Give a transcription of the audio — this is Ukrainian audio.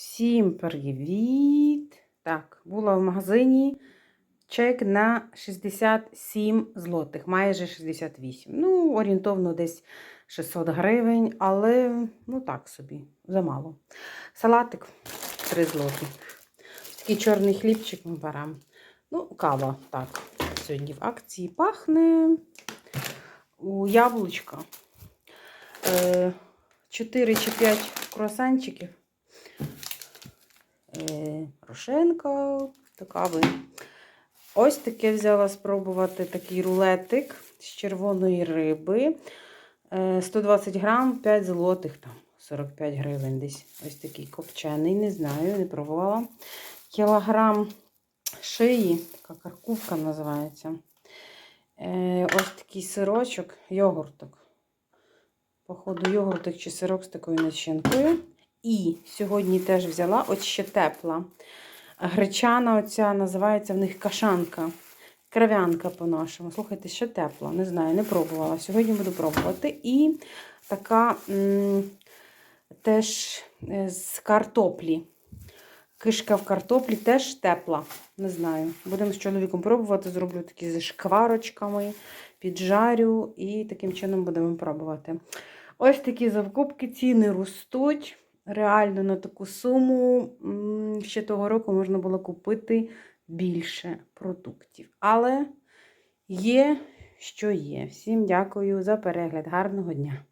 Всім привіт! Так, була в магазині чек на 67 злотих, майже 68. Ну, орієнтовно десь 600 гривень, але ну так собі, замало. Салатик 3 злоті. Такий чорний хлібчик ми беремо. Ну, кава, так. Сьогодні в акції пахне у яблучка. Е, 4 чи 5 круасанчиків. Е, Рошенка кави. Ось таке взяла спробувати такий рулетик з червоної риби. Е, 120 грам, 5 злотих, там 45 гривень десь. Ось такий копчений, не знаю, не пробувала. Кілограм шиї, така каркувка називається. Е, Ось такий сирочок, йогурток. Походу, йогуртик чи сирок з такою начинкою. І сьогодні теж взяла от ще тепла. Гречана оця називається в них кашанка. Крав'янка по-нашому. Слухайте, ще тепла. Не знаю, не пробувала. Сьогодні буду пробувати. І така м, теж е, з картоплі. Кишка в картоплі теж тепла. Не знаю. Будемо з чоловіком пробувати. Зроблю такі зі шкварочками, піджарю і таким чином будемо пробувати. Ось такі закупки, ціни ростуть. Реально на таку суму ще того року можна було купити більше продуктів. Але є, що є. Всім дякую за перегляд. Гарного дня!